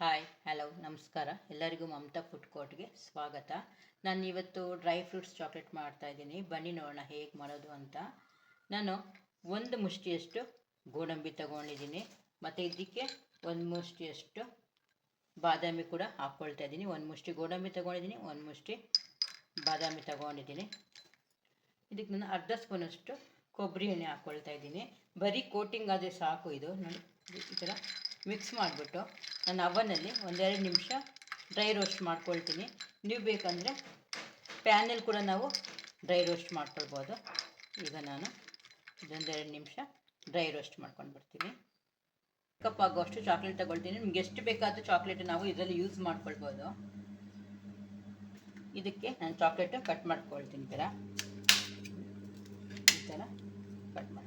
Hi hello ನಮಸ್ಕಾರ. ಎಲ್ಲರಿಗೂ Mamata food ಕೋರ್ಟ್ಗೆ ಸ್ವಾಗತ. ನಾನು ಇವತ್ತು ಡ್ರೈ ಫ್ರೂಟ್ಸ್ ಚಾಕ್ಲೇಟ್ ಮಾಡ್ತಾ ಇದ್ದೀನಿ. ಬನ್ನಿ ನೋಡೋಣ ಹೇಗೆ ಮಾಡೋದು ಅಂತ. ನಾನು ಒಂದು ಮುಷ್ಟಿಯಷ್ಟು ಗೋಡಂಬಿ ತಗೊಂಡಿದ್ದೀನಿ. ಮತ್ತು ಇದಕ್ಕೆ ಒಂದು ಮುಷ್ಟಿಯಷ್ಟು ಬಾದಾಮಿ ಕೂಡ ಹಾಕ್ಕೊಳ್ತಾ ಇದ್ದೀನಿ. ಒಂದು ಮುಷ್ಟಿ ಗೋಡಂಬಿ ತಗೊಂಡಿದ್ದೀನಿ, ಒಂದು ಮುಷ್ಟಿ ಬಾದಾಮಿ ತಗೊಂಡಿದ್ದೀನಿ. ಇದಕ್ಕೆ ನಾನು ಅರ್ಧ ಸ್ಪೂನಷ್ಟು ಕೊಬ್ಬರಿ ಎಣ್ಣೆ ಹಾಕ್ಕೊಳ್ತಾ ಇದ್ದೀನಿ. ಬರೀ ಕೋಟಿಂಗ್ ಆದರೆ ಸಾಕು ಇದು. ನೋಡಿ, ಈ ಥರ ಮಿಕ್ಸ್ ಮಾಡಿಬಿಟ್ಟು ನಾನು ಅವನಲ್ಲಿ ಒಂದೆರಡು ನಿಮಿಷ ಡ್ರೈ ರೋಸ್ಟ್ ಮಾಡ್ಕೊಳ್ತೀನಿ. ನೀವು ಬೇಕಂದರೆ ಪ್ಯಾನಲ್ಲಿ ಕೂಡ ನಾವು ಡ್ರೈ ರೋಸ್ಟ್ ಮಾಡ್ಕೊಳ್ಬೋದು. ಈಗ ನಾನು ಇದೊಂದೆರಡು ನಿಮಿಷ ಡ್ರೈ ರೋಸ್ಟ್ ಮಾಡ್ಕೊಂಡು ಬಿಡ್ತೀನಿ ಕಪ್ ಆಗುವಷ್ಟು ಚಾಕ್ಲೇಟ್ ತಗೊಳ್ತೀನಿ. ನಿಮ್ಗೆ ಎಷ್ಟು ಬೇಕಾದರೂ ಚಾಕ್ಲೇಟ್ ನಾವು ಇದರಲ್ಲಿ ಯೂಸ್ ಮಾಡ್ಕೊಳ್ಬೋದು. ಇದಕ್ಕೆ ನಾನು ಚಾಕ್ಲೇಟು ಕಟ್ ಮಾಡ್ಕೊಳ್ತೀನಿ ಥರ. ಈ ಥರ ಕಟ್ ಮಾಡ್ಕೊಳ್ತೀನಿ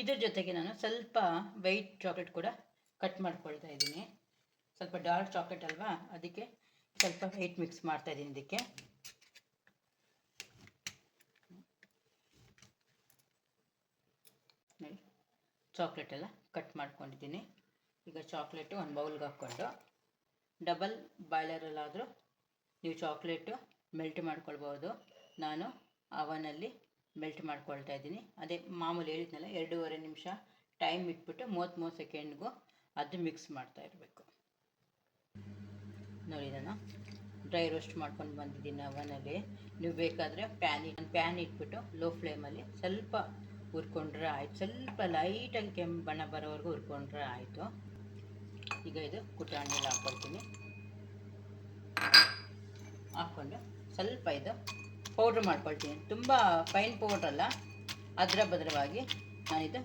ಇದ್ರ ಜೊತೆಗೆ ನಾನು ಸ್ವಲ್ಪ ವೈಟ್ ಚಾಕ್ಲೇಟ್ ಕೂಡ ಕಟ್ ಮಾಡ್ಕೊಳ್ತಾ ಇದ್ದೀನಿ. ಸ್ವಲ್ಪ ಡಾರ್ಕ್ ಚಾಕ್ಲೇಟ್ ಅಲ್ವಾ? ಅದಕ್ಕೆ ಸ್ವಲ್ಪ ವೈಟ್ ಮಿಕ್ಸ್ ಮಾಡ್ತಾ ಇದ್ದೀನಿ ಇದಕ್ಕೆ. ಚಾಕ್ಲೇಟ್ ಎಲ್ಲ ಕಟ್ ಮಾಡ್ಕೊಂಡಿದ್ದೀನಿ. ಈಗ ಚಾಕ್ಲೇಟು ಒಂದು ಬೌಲ್ಗೆ ಹಾಕ್ಕೊಂಡು ಡಬಲ್ ಬಾಯ್ಲರಲ್ಲಾದರೂ ನೀವು ಚಾಕ್ಲೇಟು ಮೆಲ್ಟ್ ಮಾಡ್ಕೊಳ್ಬೋದು. ನಾನು ಅವನಲ್ಲಿ ಮೆಲ್ಟ್ ಮಾಡ್ಕೊಳ್ತಾ ಇದ್ದೀನಿ. ಅದೇ ಮಾಮೂಲಿ ಹೇಳಿದ್ನಲ್ಲ, ಎರಡೂವರೆ ನಿಮಿಷ ಟೈಮ್ ಇಟ್ಬಿಟ್ಟು ಮೂವತ್ತು ಮೂವತ್ತು ಸೆಕೆಂಡ್ಗೂ ಅದು ಮಿಕ್ಸ್ ಮಾಡ್ತಾ ಇರಬೇಕು. ನೋಡಿ ನಾನು ಡ್ರೈ ರೋಸ್ಟ್ ಮಾಡ್ಕೊಂಡು ಬಂದಿದ್ದೀನಿ ಅವನಲ್ಲಿ ನೀವು ಬೇಕಾದರೆ ಪ್ಯಾನ್ ಪ್ಯಾನ್ ಇಟ್ಬಿಟ್ಟು ಲೋ ಫ್ಲೇಮಲ್ಲಿ ಸ್ವಲ್ಪ ಹುರ್ಕೊಂಡ್ರೆ ಆಯ್ತು. ಸ್ವಲ್ಪ ಲೈಟಾಗಿ ಕೆಂಪು ಬಣ್ಣ ಬರೋವರೆಗೂ ಹುರ್ಕೊಂಡ್ರೆ ಆಯಿತು. ಈಗ ಇದು ಕುಟಾಣಿಯಲ್ಲಿ ಹಾಕ್ಕೊಳ್ತೀನಿ ಹಾಕ್ಕೊಂಡು ಸ್ವಲ್ಪ ಇದು ಪೌಡ್ರ್ ಮಾಡ್ಕೊಳ್ತೀನಿ. ತುಂಬ ಫೈನ್ ಪೌಡ್ರ್ ಅಲ್ಲ. ಅದರ ಭದ್ರವಾಗಿ ನಾನಿದು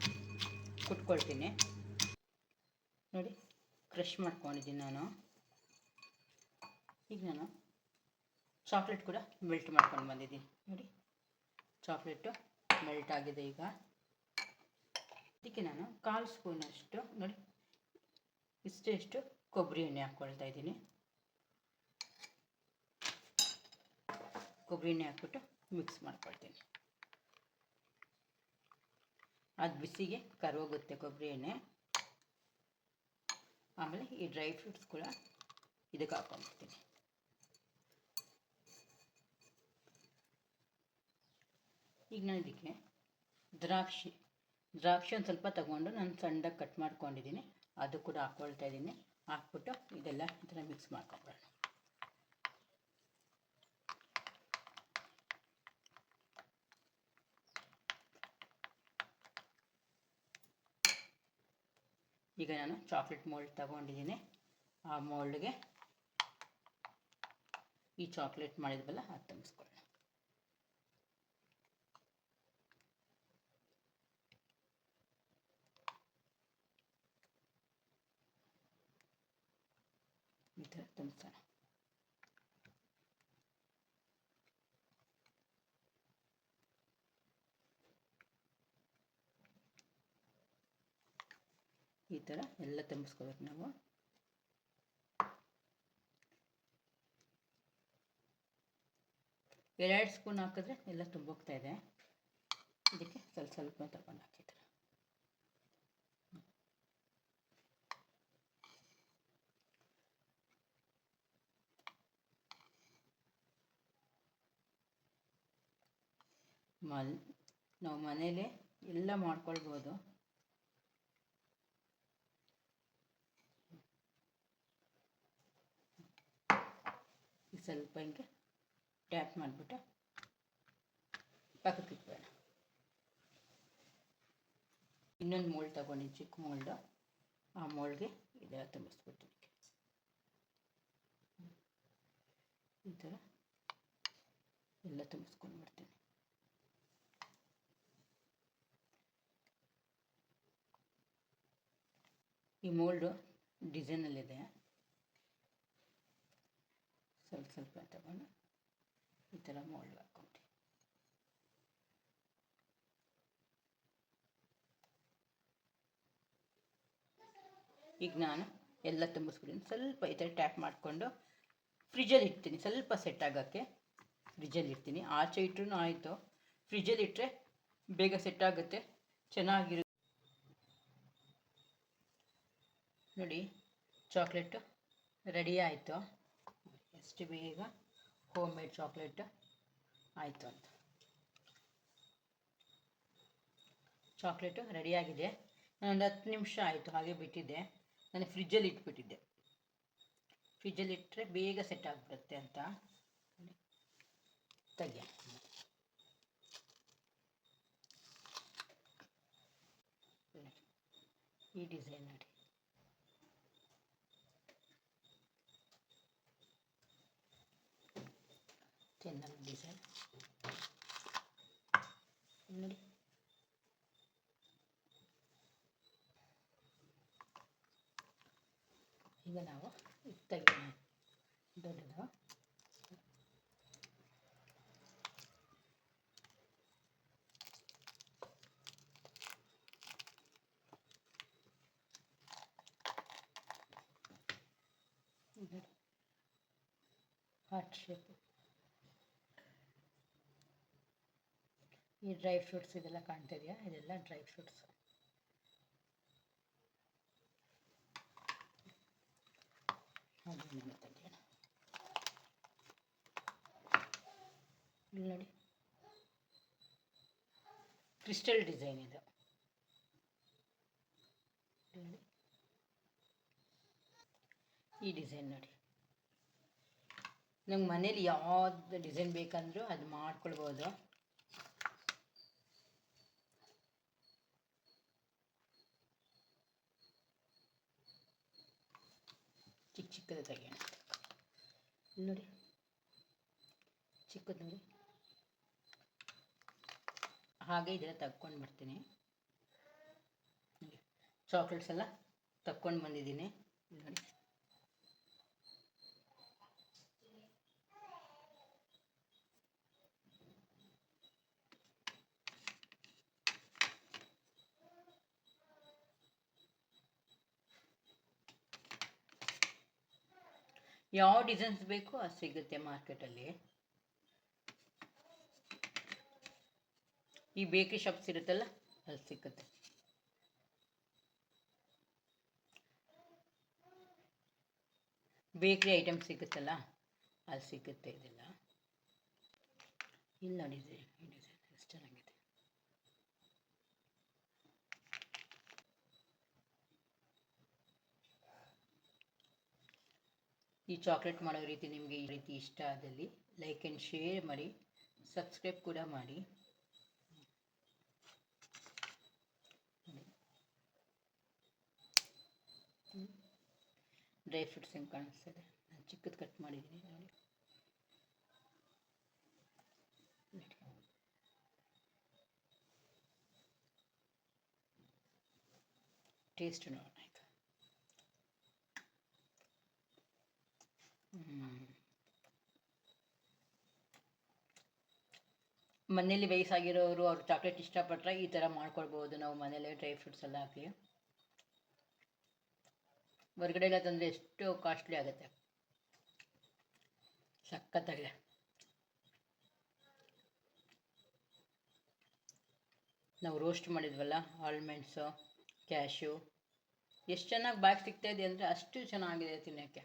ಕುಟ್ಕೊಳ್ತೀನಿ. ನೋಡಿ ಕ್ರಷ್ ಮಾಡ್ಕೊಂಡಿದ್ದೀನಿ ನಾನು. ಈಗ ನಾನು ಚಾಕ್ಲೇಟ್ ಕೂಡ ಮೆಲ್ಟ್ ಮಾಡ್ಕೊಂಡು ಬಂದಿದ್ದೀನಿ. ನೋಡಿ ಚಾಕ್ಲೇಟು ಮೆಲ್ಟ್ ಆಗಿದೆ ಈಗ. ಇದಕ್ಕೆ ನಾನು ಕಾಲು ಸ್ಪೂನಷ್ಟು ನೋಡಿ ಇಷ್ಟೆಷ್ಟು ಕೊಬ್ಬರಿ ಎಣ್ಣೆ ಹಾಕ್ಕೊಳ್ತಾ ಇದ್ದೀನಿ. ಕೊಬ್ಬರಿ ಎಣ್ಣೆ ಹಾಕ್ಬಿಟ್ಟು ಮಿಕ್ಸ್ ಮಾಡ್ಕೊಳ್ತೀನಿ. ಅದು ಬಿಸಿಗೆ ಕರ್ವೋಗುತ್ತೆ ಕೊಬ್ಬರಿ ಎಣ್ಣೆ. ಆಮೇಲೆ ಈ ಡ್ರೈ ಫ್ರೂಟ್ಸ್ ಕೂಡ ಇದಕ್ಕೆ ಹಾಕೊಂಡ್ಬಿಡ್ತೀನಿ ಈಗ ನಾನು ಇದಕ್ಕೆ ದ್ರಾಕ್ಷಿ ದ್ರಾಕ್ಷಿ ಒಂದು ಸ್ವಲ್ಪ ತಗೊಂಡು ನಾನು ಸಣ್ಣದಾಗಿ ಕಟ್ ಮಾಡ್ಕೊಂಡಿದ್ದೀನಿ. ಅದು ಕೂಡ ಹಾಕ್ಕೊಳ್ತಾ ಇದ್ದೀನಿ. ಹಾಕ್ಬಿಟ್ಟು ಇದೆಲ್ಲ ಈ ಥರ ಮಿಕ್ಸ್ ಮಾಡ್ಕೊಂಬಿಡೋಣ ಈಗ ನಾನು ಚಾಕ್ಲೇಟ್ ಮೋಲ್ಡ್ ತಗೊಂಡಿದ್ದೀನಿ. ಆ ಮೋಲ್ಡ್ಗೆ ಈ ಚಾಕ್ಲೇಟ್ ಮಾಡಿದ್ವಲ್ಲ, ಅದು ತುಂಬಿಸ್ಕೊಳ್ಳೋಣ. ಈ ಥರ ತುಂಬಿಸೋಣ. ಥರ ಎಲ್ಲ ತುಂಬಿಸ್ಕೋಬೇಕು ನಾವು. ಎರಡು ಸ್ಪೂನ್ ಹಾಕಿದ್ರೆ ಎಲ್ಲ ತುಂಬೋಗ್ತಾ ಇದೆ. ಇದಕ್ಕೆ ಸ್ವಲ್ಪ ಸ್ವಲ್ಪ ತಗೊಂಡು ಹಾಕಿದ್ರೆ. ಮಲ್ ನಾವು ಮನೇಲೆ ಎಲ್ಲ ಮಾಡ್ಕೊಳ್ಬೋದು. ಸ್ವಲ್ಪ ಹಿಂಗೆ ಟ್ಯಾಪ್ ಮಾಡಿಬಿಟ್ಟು ಪಕ್ಕಕ್ಕೆ ಇಟ್ಬೇಡ ಇನ್ನೊಂದು ಮೋಲ್ಡ್ ತಗೊಂಡು ಚಿಕ್ಕ ಮೋಲ್ಡು. ಆ ಮೋಲ್ಡ್ಗೆ ಇದೆಲ್ಲ ತುಂಬಿಸ್ಬಿಡ್ತೀನಿ ಈ ಥರ ಎಲ್ಲ ತುಂಬಿಸ್ಕೊಂಡು ಬಿಡ್ತೀನಿ ಈ ಮೋಲ್ಡು ಡಿಸೈನಲ್ಲಿದೆ. ಸ್ವಲ್ಪ ಸ್ವಲ್ಪ ತಗೊಂಡು ಈ ಥರ ಮೋಲ್ಡ್ ಹಾಕ್ಕೊಂಡು ಈಗ ನಾನು ಎಲ್ಲ ತುಂಬಿಸ್ಬಿಟ್ಟಿನಿ ಸ್ವಲ್ಪ ಈ ಥರ ಟ್ಯಾಪ್ ಮಾಡಿಕೊಂಡು ಫ್ರಿಜ್ಜಲ್ಲಿ ಇಡ್ತೀನಿ. ಸ್ವಲ್ಪ ಸೆಟ್ ಆಗೋಕ್ಕೆ ಫ್ರಿಜ್ಜಲ್ಲಿ ಇಡ್ತೀನಿ. ಆಚೆ ಇಟ್ರೂ ಆಯಿತು. ಫ್ರಿಜ್ಜಲ್ಲಿ ಇಟ್ಟರೆ ಬೇಗ ಸೆಟ್ ಆಗುತ್ತೆ. ಚೆನ್ನಾಗಿರುತ್ತೆ ನೋಡಿ ಚಾಕ್ಲೇಟು ರೆಡಿ ಆಯಿತು. ಎಷ್ಟು ಬೇಗ ಹೋಮ್ ಮೇಡ್ ಚಾಕ್ಲೇಟ್ ಆಯಿತು ಅಂತ. ಚಾಕ್ಲೇಟು ರೆಡಿಯಾಗಿದೆ ನಾನೊಂದು ಹತ್ತು ನಿಮಿಷ ಆಯಿತು, ಹಾಗೆ ಬಿಟ್ಟಿದ್ದೆ. ನಾನು ಫ್ರಿಜ್ಜಲ್ಲಿ ಇಟ್ಬಿಟ್ಟಿದ್ದೆ. ಫ್ರಿಜ್ಜಲ್ಲಿ ಇಟ್ಟರೆ ಬೇಗ ಸೆಟ್ ಆಗಿಬಿಡುತ್ತೆ ಅಂತ. ತೆಗಿಯ ಈ ಡಿಸೈನ್ ನೋಡಿ. ಚೆನ್ನಾಗಿ ಡಿಸೈನ್ ನೋಡಿ ಈಗ ನಾವು ಇದು ತೆಗಿಯೋಣ ದೊಡ್ಡದು ಹಾರ್ಟ್ ಶೇಪ್ ಈ ಡ್ರೈ ಫ್ರೂಟ್ಸ್ ಇದೆಲ್ಲ ಕಾಣ್ತಾ ಇದೆಯಾ ಇದೆಲ್ಲ ಡ್ರೈ ಫ್ರೂಟ್ಸ್ ಇಲ್ಲಿ ನೋಡಿ. ಕ್ರಿಸ್ಟಲ್ ಡಿಸೈನ್ ಇದು. ಈ ಡಿಸೈನ್ ನೋಡಿ. ನಂಗೆ ಮನೇಲಿ ಯಾವ್ದು ಡಿಸೈನ್ ಬೇಕಂದ್ರೂ ಅದು ಮಾಡ್ಕೊಳ್ಬೋದು. ಚಿಕ್ಕ ಚಿಕ್ಕದು ತೆಗೆಯೋಣ ನೋಡಿ. ಚಿಕ್ಕದು ನೋಡಿ. ಹಾಗೆ ಇದೆಲ್ಲ ತಕ್ಕೊಂಡು ಬರ್ತೀನಿ. ಚಾಕ್ಲೇಟ್ಸ್ ಎಲ್ಲ ತಕ್ಕೊಂಡು ಬಂದಿದ್ದೀನಿ. ನೋಡಿ. ಯಾವ ಡಿಸೈನ್ಸ್ ಬೇಕೋ ಅದು ಸಿಗುತ್ತೆ ಮಾರ್ಕೆಟಲ್ಲಿ ಈ ಬೇಕರಿ ಶಾಪ್ಸ್ ಇರುತ್ತಲ್ಲ ಅಲ್ಲಿ ಸಿಕ್ಕುತ್ತೆ ಬೇಕರಿ ಐಟಮ್ ಸಿಗುತ್ತಲ್ಲ ಅಲ್ಲಿ ಸಿಗುತ್ತೆ ಇದೆಲ್ಲ. ಇಲ್ಲಿ ನೋಡಿ ಇದು ಈ ಡಿಸೈನ್ ಎಷ್ಟು ಚೆನ್ನಾಗಿದೆ ಈ ಚಾಕ್ಲೇಟ್ ಮಾಡೋ ರೀತಿ ನಿಮಗೆ ಈ ರೀತಿ ಇಷ್ಟ ಆದಲ್ಲಿ ಲೈಕ್ ಆ್ಯಂಡ್ ಶೇರ್ ಮಾಡಿ ಸಬ್ಸ್ಕ್ರೈಬ್ ಕೂಡ ಮಾಡಿ. ಡ್ರೈ ಫ್ರೂಟ್ಸ್ ಹೆಂಗೆ ಕಾಣಿಸ್ತದೆ? ನಾನು ಚಿಕ್ಕದು ಕಟ್ ಮಾಡಿದ್ದೀನಿ ನೋಡಿ. ಟೇಸ್ಟ್ ನೋಡೋಣ ಈಗ ಮನೇಲಿ ವಯಸ್ಸಾಗಿರೋರು ಅವ್ರು ಚಾಕ್ಲೇಟ್ ಇಷ್ಟಪಟ್ಟರೆ ಈ ಥರ ಮಾಡ್ಕೊಳ್ಬೋದು. ನಾವು ಮನೇಲೆ ಡ್ರೈ ಫ್ರೂಟ್ಸ್ ಎಲ್ಲ ಹಾಕಿ. ಹೊರಗಡೆ ಎಲ್ಲ ತಂದರೆ ಎಷ್ಟು ಕಾಸ್ಟ್ಲಿ ಆಗುತ್ತೆ. ಸಖತ್ತಾಗಿದೆ. ನಾವು ರೋಸ್ಟ್ ಮಾಡಿದ್ವಲ್ಲ ಆಲ್ಮೆಂಡ್ಸು ಕ್ಯಾಶು ಎಷ್ಟು ಚೆನ್ನಾಗಿ ಬಾಯಿಗೆ ಸಿಗ್ತಾಯಿದೆ ಅಂದರೆ ಅಷ್ಟು ಚೆನ್ನಾಗಿದೆ ತಿನ್ನೋಕ್ಕೆ.